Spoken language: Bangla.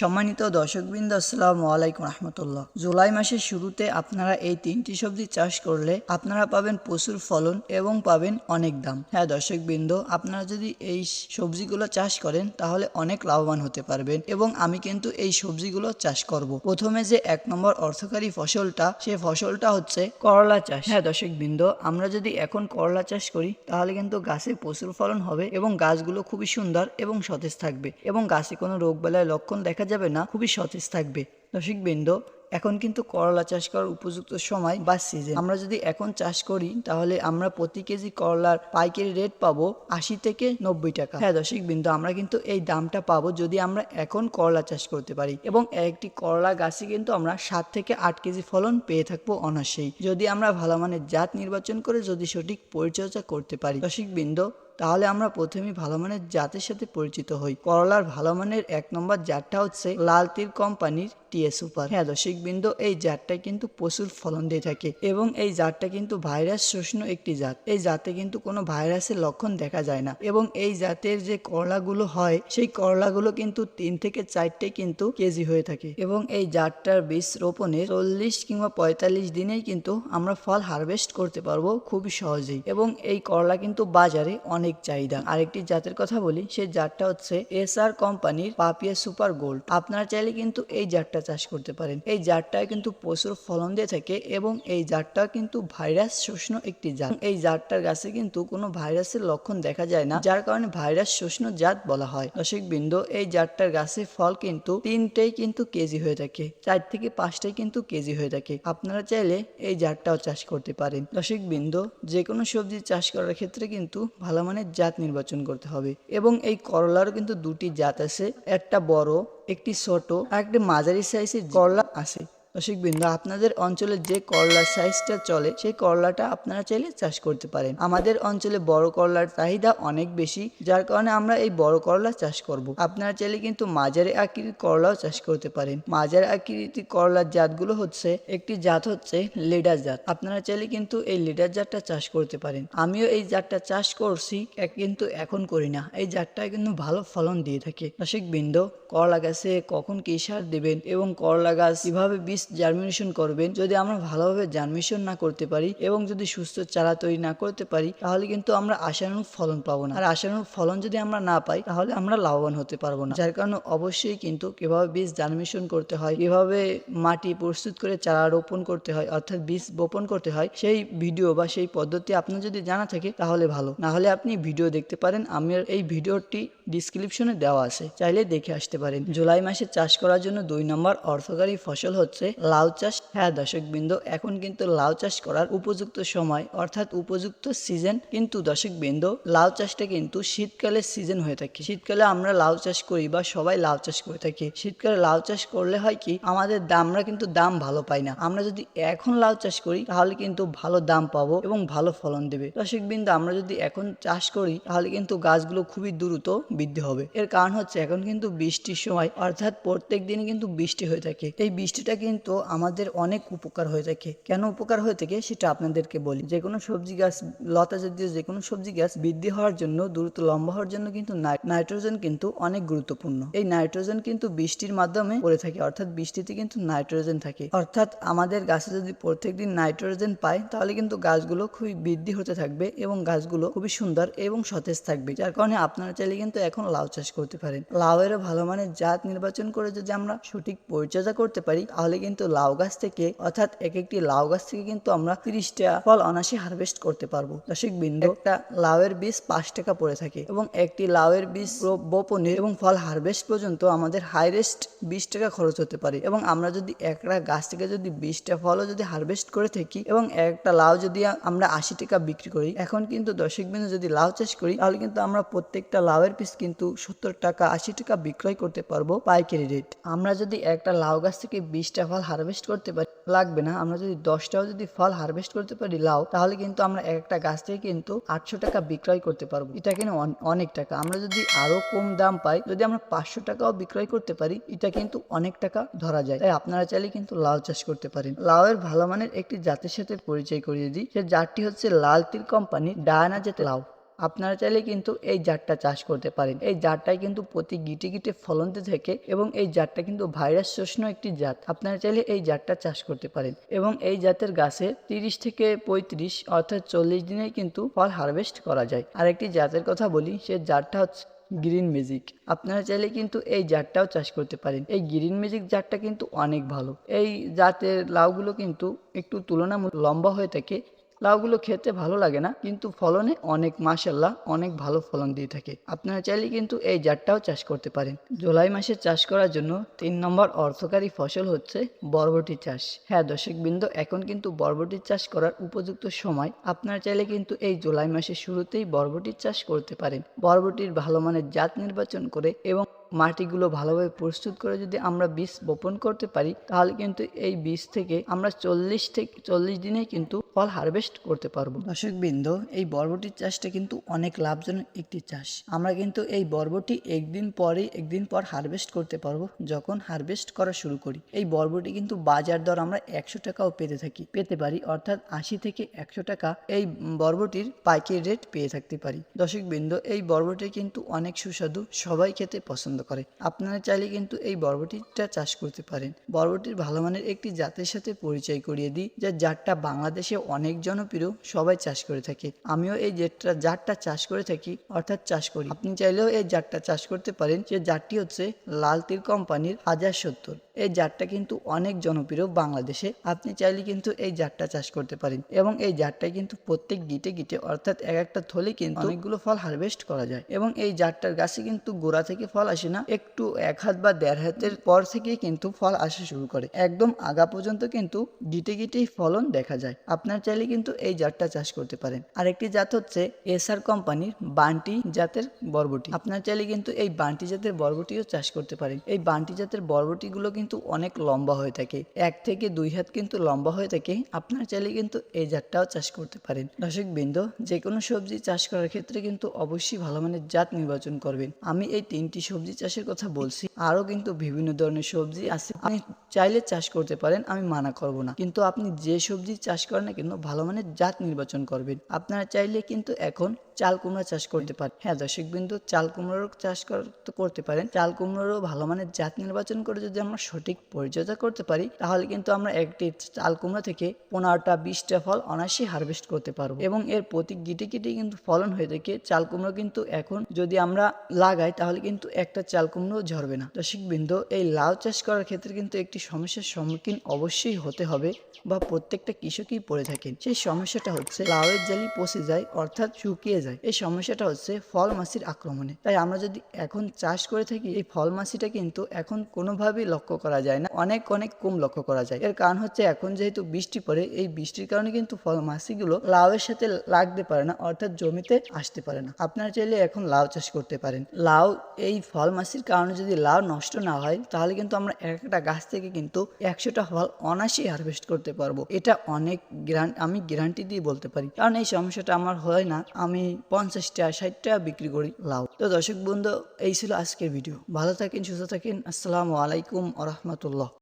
সম্মানিত দর্শকবৃন্দ, আসসালামু আলাইকুম রহমতুল্লাহ। জুলাই মাসের শুরুতে আপনারা এই তিনটি সবজি চাষ করলে আপনারা পাবেন প্রচুর ফলন এবং পাবেন অনেক দাম। হ্যাঁ দর্শকবৃন্দ, আপনারা যদি এই সবজিগুলো চাষ করেন, তাহলে অনেক লাভবান হতে পারবেন এবং আমি কিন্তু এই সবজিগুলো চাষ করব। প্রথমে যে এক নম্বর অর্থকারী ফসলটা, সে ফসলটা হচ্ছে করলা চাষ। হ্যাঁ দর্শকবৃন্দ, আমরা যদি এখন করলা চাষ করি, তাহলে কিন্তু গাছে প্রচুর ফলন হবে এবং গাছগুলো খুবই সুন্দর এবং সতেজ থাকবে এবং গাছে কোনো রোগ বেলায় লক্ষণ দেখা যাবে না, খুবই সতেজ থাকবে। দর্শকবৃন্দ, এখন কিন্তু করলা চাষ করার উপযুক্ত সময় বা সিজন আমরা যদি এখন চাষ করি, তাহলে আমরা প্রতি কেজি করলার পাইকারি রেট পাবো আশি থেকে নব্বই টাকা। হ্যাঁ দর্শক বিন্দু আমরা কিন্তু এই দামটা পাবো যদি আমরা এখন করলা চাষ করতে পারি। এবং একটি করলা গাছে কিন্তু আমরা সাত থেকে আট কেজি ফলন পেয়ে থাকব অনাসেই যদি আমরা ভালো মানের জাত নির্বাচন করে যদি সঠিক পরিচর্যা করতে পারি। দর্শক বিন্দু তাহলে আমরা প্রথমেই ভালো মানের জাতের সাথে পরিচিত হই। করলার ভালো মানের এক নম্বর জাতটা হচ্ছে লাল তীর কোম্পানির টিএ সুপার। হ্যাঁ দর্শক বিন্দু এই জাতটাই কিন্তু প্রচুর ফলন দিয়ে থাকে এবং এই জাতটা কিন্তু ভাইরাস শোষণ একটি জাত। এই জাতে কিন্তু কোনো ভাইরাসের লক্ষণ দেখা যায় না এবং এই জাতের যে করলাগুলো হয়, সেই করলাগুলো কিন্তু তিন থেকে চারটে কিন্তু কেজি হয়ে থাকে এবং এই জাতটার বীজ রোপণে চল্লিশ কিংবা পঁয়তাল্লিশ দিনেই কিন্তু আমরা ফল হারভেস্ট করতে পারব খুবই সহজেই এবং এই করলা কিন্তু বাজারে অনেক চাহিদা। আরেকটি জাতের কথা বলি সেই জাতটা হচ্ছে এস আর কোম্পানির পাপিয়া সুপার গোল্ড। আপনারা চাইলে কিন্তু এই জাতটা চাষ করতে পারেন। এই জাতটায় কিন্তু প্রচুর ফলন দিয়ে থাকে এবং এই জাতটা কিন্তু ভাইরাস শোষণ একটি জাত। এই জাতটার গাছে কিন্তু কোনো ভাইরাসের লক্ষণ দেখা যায় না, যার কারণে ভাইরাস শোষণ জাত বলা হয়। দর্শক বিন্দু এই জাতটার গাছে ফল কিন্তু তিনটেই কিন্তু কেজি হয়ে থাকে, চার থেকে পাঁচটাই কিন্তু কেজি হয়ে থাকে। আপনারা চাইলে এই জাতটাও চাষ করতে পারেন। দর্শক বিন্দু যে কোনো সবজি চাষ করার ক্ষেত্রে কিন্তু ভালো মানের জাত নির্বাচন করতে হবে। এবং এই করলারও কিন্তু দুটি জাত আছে। একটা বড়, একটি ছোট, আর একটি মাঝারি সাইজের করলা আছে। দর্শক বিন্দু আপনাদের অঞ্চলে যে করলার সাইজটা চলে, সেই করলাটা আপনারা চাইলে চাষ করতে পারেন। আমাদের অঞ্চলে বড় করলার চাহিদা অনেক বেশি, যার কারণে আমরা এই বড় করলা চাষ করব। আপনারা চাইলে কিন্তু মাঝারি আকৃতির করলাও চাষ করতে পারেন। মাঝারি আকৃতির করলার জাতগুলো হচ্ছে, একটি জাত হচ্ছে লেডার জাত। আপনারা চাইলে কিন্তু এই লেডার জাতটা চাষ করতে পারেন। আমিও এই জাতটা চাষ করছি কিন্তু এখন করি না। এই জাতটা কিন্তু ভালো ফলন দিয়ে থাকে। দর্শক বিন্দু করলা গাছে কখন কি সার দেবেন এবং করলা গাছ কীভাবে বীজ জার্মিনেশন করবেন। যদি আমরা ভালোভাবে জার্মিনেশন না করতে পারি এবং যদি সুস্থ চারা তৈরি না করতে পারি, তাহলে কিন্তু আমরা আশানুরূপ ফলন পাবো না। আর আশানুরূপ ফলন যদি আমরা না পাই, তাহলে আমরা লাভবান হতে পারব না। যার কারণে অবশ্যই কিন্তু কীভাবে বীজ জার্মিনেশন করতে হয় কীভাবে মাটি প্রস্তুত করে চারা রোপণ করতে হয়, অর্থাৎ বীজ বপন করতে হয়, সেই ভিডিও বা সেই পদ্ধতি আপনার যদি জানা থাকে, তাহলে ভালো। না হলে আপনি ভিডিও দেখতে পারেন আমার এই ভিডিওটি ডিসক্রিপশনে দেওয়া আছে, চাইলে দেখে আসতে পারেন। জুলাই মাসে চাষ করার জন্য দুই নম্বর অর্থকারী ফসল হচ্ছে লাউ চাষ হ্যাঁ দর্শক বিন্দু, এখন কিন্তু লাউ চাষ করার উপযুক্ত সময়, অর্থাৎ উপযুক্ত সিজন কিন্তু দর্শক বিন্দু, লাউ চাষটা কিন্তু শীতকালে সিজন হয়ে থাকে। শীতকালে আমরা লাউ চাষ করি বা সবাই লাউ চাষ করে থাকি। শীতকালে লাউ চাষ করলে হয় কি, আমাদের দাম আমরা কিন্তু দাম ভালো পাই না। আমরা যদি এখন লাউ চাষ করি, তাহলে কিন্তু ভালো দাম পাবো এবং ভালো ফলন দেবে। দর্শক বিন্দু, আমরা যদি এখন চাষ করি, তাহলে কিন্তু গাছগুলো খুবই দ্রুত বৃদ্ধি হবে। এর কারণ হচ্ছে, এখন কিন্তু বৃষ্টির সময়, অর্থাৎ প্রত্যেক দিন কিন্তু বৃষ্টি হয়ে থাকে। এই বৃষ্টিটা কিন্তু আমাদের অনেক উপকার হয়ে থাকে। কেন উপকার হয়ে থাকে সেটা আপনাদেরকে বলি। যে কোনো সবজি গাছ, লতা জাতীয় যে কোনো সবজি গাছ বৃদ্ধি হওয়ার জন্য দ্রুত লম্বা হওয়ার জন্য কিন্তু নাইট্রোজেন কিন্তু অনেক গুরুত্বপূর্ণ। এই নাইট্রোজেন কিন্তু বৃষ্টির মাধ্যমে পড়ে থাকে, অর্থাৎ বৃষ্টিতে কিন্তু নাইট্রোজেন থাকে। অর্থাৎ আমাদের গাছে যদি প্রত্যেকদিন নাইট্রোজেন পায়, তাহলে কিন্তু গাছগুলো খুবই বৃদ্ধি হতে থাকবে এবং গাছগুলো খুবই সুন্দর এবং সতেজ থাকবে। যার কারণে আপনারা চাইলে কিন্তু এখন লাউ চাষ করতে পারেন। লাউ লাউয়েরও ভালো মানের জাত নির্বাচন করে যদি আমরা সঠিক পরিচর্যা করতে পারি, তাহলে কিন্তু লাউ গাছ থেকে, অর্থাৎ এক একটি লাউ গাছ থেকে কিন্তু আমরা তিরিশটা ফল অনাসে হারভেস্ট করতে পারব। দর্শক বিন্দু, একটা লাউয়ের বীজ পাঁচ টাকা পড়ে থাকে এবং একটি লাউয়ের বীজ বপনের এবং ফল হারভেস্ট পর্যন্ত আমাদের হাইরেস্ট বিশ টাকা খরচ হতে পারে এবং আমরা যদি একটা গাছ থেকে যদি বিশটা ফলও যদি হারভেস্ট করে থাকি এবং একটা লাউ যদি আমরা আশি টাকা বিক্রি করি, এখন কিন্তু দর্শক বিন্দু যদি লাউ চাষ করি, তাহলে কিন্তু আমরা প্রত্যেকটা লাউয়ের পিস কিন্তু সত্তর টাকা আশি টাকা বিক্রয় করতে পারব পাইকারি রেট আমরা যদি একটা লাউ গাছ থেকে বিশটা ফল হারভেস্ট করতে পারি, লাগবে না। আমরা যদি দশটাও যদি ফল হারভেস্ট করতে পারি লাউ, তাহলে কিন্তু আমরা একটা গাছ থেকে কিন্তু আটশো টাকা বিক্রয় করতে পারব। এটা কিন্তু অনেক টাকা। আমরা যদি আরও কম দাম পাই, যদি আমরা পাঁচশো টাকাও বিক্রয় করতে পারি, এটা কিন্তু অনেক টাকা ধরা যায়। তাই আপনারা চাইলে কিন্তু লাউ চাষ করতে পারেন। লাউয়ের ভালো মানের একটি জাতের সাথে পরিচয় করিয়ে দিই। সে জাতটি হচ্ছে লাল তিল কোম্পানির ডায়ানা জাতের লাউ। আপনারা চাইলে কিন্তু এই জারটা চাষ করতে পারেন। এই জারটাই কিন্তু প্রতি গিটে গিটে ফলন দিতে থাকে এবং এই জারটা কিন্তু ভাইরাস শোষণ একটি জাত। আপনারা চাইলে এই জারটা চাষ করতে পারেন এবং এই জাতের গাছে তিরিশ থেকে পঁয়ত্রিশ অর্থাৎ চল্লিশ দিনে কিন্তু ফল হারভেস্ট করা যায়। আর একটি জাতের কথা বলি, সে জারটা হচ্ছে গ্রিন ম্যাজিক। আপনারা চাইলে কিন্তু এই জারটাও চাষ করতে পারেন। এই গ্রিন ম্যাজিক জারটা কিন্তু অনেক ভালো। এই জাতের লাউগুলো কিন্তু একটু তুলনামূলক লম্বা হয়ে থাকে লাউগুলো খেতে ভালো লাগে না, কিন্তু ফলনে অনেক মাসাল্লাহ অনেক ভালো ফলন দিয়ে থাকে। আপনারা চাইলে কিন্তু এই জারটাও চাষ করতে পারেন। জুলাই মাসে চাষ করার জন্য তিন নম্বর অর্থকারী ফসল হচ্ছে বরবটি চাষ। হ্যাঁ দর্শকবৃন্দ, এখন কিন্তু বরবটি চাষ করার উপযুক্ত সময়। আপনারা চাইলে কিন্তু এই জুলাই মাসের শুরুতেই বরবটির চাষ করতে পারেন। বরবটির ভালো মানের জাত নির্বাচন করে এবং মাটিগুলো ভালোভাবে প্রস্তুত করে যদি আমরা বীজ বপন করতে পারি, তাহলে কিন্তু এই বীজ থেকে আমরা চল্লিশ থেকে, চল্লিশ দিনে কিন্তু ফল হারভেস্ট করতে পারব। দর্শক বিন্দু, এই বরবটির চাষটা কিন্তু অনেক লাভজনক একটি চাষ। আমরা কিন্তু এই বরবটি একদিন পরে একদিন পর হারভেস্ট করতে পারব, যখন হারভেস্ট করা শুরু করি। এই বরবটি কিন্তু বাজার দর আমরা একশো টাকাও পেতে থাকি, পেতে পারি, অর্থাৎ আশি থেকে একশো টাকা এই বরবটির পাইকারি রেট পেয়ে থাকতে পারি। দর্শক বিন্দু, এই বরবটি কিন্তু অনেক সুস্বাদু, সবাই খেতে পছন্দ করে। আপনারা চাইলে কিন্তু এই বরবটিটা চাষ করতে পারেন। বরবটির ভালো মানের একটি জাতের সাথে পরিচয় করিয়ে দিই, যা জাতটা বাংলাদেশে অনেক জনপ্রিয়, সবাই চাষ করে থাকে। আমিও এই জেটটা জাতটা চাষ করে থাকি, অর্থাৎ চাষ করি। আপনি চাইলেও এই জাতটা চাষ করতে পারেন। যে জাতটি হচ্ছে লাল তীর কোম্পানির হাজার সত্তর। এই জাতটা কিন্তু অনেক জনপ্রিয় বাংলাদেশে। আপনি চাইলে কিন্তু এই জাতটা চাষ করতে পারেন। এবং এই জাতটা কিন্তু প্রত্যেক গিটে গিটে, অর্থাৎ এক একটা থলে কিন্তু অনেকগুলো ফল হারভেস্ট করা যায়। এবং এই জাতটার গাছে কিন্তু গোড়া থেকে ফল আসে না। একটু এক হাত বা দেড় হাতের পর থেকে কিন্তু ফল আসা শুরু করে। একদম আগা পর্যন্ত কিন্তু গিটে গিটেই ফলন দেখা যায়। আপনার চাইলে কিন্তু এই জাতটা চাষ করতে পারেন। আরেকটি জাত হচ্ছে এসআর কোম্পানির বান্টি জাতের বরবটি। আপনার চাইলে কিন্তু এই বান্টি জাতের বরবটিও চাষ করতে পারেন। এই বান্টি জাতের বরবটিগুলো কিন্তু অনেক লম্বা হয়ে থাকে। এক থেকে দুই হাত কিন্তু লম্বা হয়ে থাকে। আপনার চাইলে কিন্তু এই জাতটাও চাষ করতে পারেন। দর্শক বিন্দু যে কোনো সবজি চাষ করার ক্ষেত্রে কিন্তু অবশ্যই ভালো মানের জাত নির্বাচন করবেন। আমি এই তিনটি সবজি চাষের কথা বলছি। আরও কিন্তু বিভিন্ন ধরনের সবজি আছে। আপনি চাইলে চাষ করতে পারেন, আমি মানা করব না। কিন্তু আপনি যে সবজি চাষ করেন না কেন ভালো মানের জাত নির্বাচন করবেন। আপনারা চাইলে কিন্তু এখন চাল কুমড়া চাষ করতে পারেন হ্যাঁ দর্শক বিন্দু চাল কুমড়োরও চাষ করতে করতে পারেন। চাল কুমড়োরও ভালো মানের জাত নির্বাচন করে যদি আমরা সঠিক পরিচর্যা করতে পারি, তাহলে কিন্তু আমরা একটি চাল কুমড়া থেকে পনেরোটা, বিশটা ফল অনায়াসে হারভেস্ট করতে পারব। এবং এর প্রতি গিটে গিটে কিন্তু ফলন হয়ে থাকে। চাল কুমড়ো কিন্তু এখন যদি আমরা লাগাই, তাহলে কিন্তু একটা চাল কুমড়ো ঝরবে না। দর্শক বিন্দু এই লাউ চাষ করার ক্ষেত্রে কিন্তু একটি সমস্যার সম্মুখীন অবশ্যই হতে হবে বা প্রত্যেকটা কৃষকই পড়ে থাকেন। সেই সমস্যাটা হচ্ছে, লাউয়ের জালি পচে যায়, অর্থাৎ শুকিয়ে যায়। এই সমস্যাটা হচ্ছে ফল মাছির আক্রমণে। তাই আমরা যদি এখন চাষ করে থাকি, এই ফল মাছিটা কিন্তু এখন কোনোভাবেই লক্ষ্য করা যায় না। অনেক অনেক কম লক্ষ্য করা যায়। এর কারণ হচ্ছে এখন যেহেতু বৃষ্টি পড়ে, এই বৃষ্টির কারণে কিন্তু ফল মাছিগুলো লাউয়ের সাথে লাগতে পারে না, অর্থাৎ জমিতে আসতে পারে না। আপনারা চাইলে এখন লাউ চাষ করতে পারেন। লাউ, এই ফল মাছির কারণে যদি লাউ নষ্ট না হয়, তাহলে কিন্তু আমরা একটা গাছ থেকে কিন্তু একশোটা ফল অনায়াসেই হারভেস্ট করতে পারব। এটা অনেক গ্যারান, আমি গ্যারান্টি দিয়ে বলতে পারি। কারণ এই সমস্যাটা আমার হয় না। আমি পঞ্চাশটা, ষাটটা বিক্রি করি। লাউ। তো দর্শক বন্ধু, এই ছিল আজকের ভিডিও। ভালো থাকেন, সুস্থ থাকেন। আসসালামু আলাইকুম আ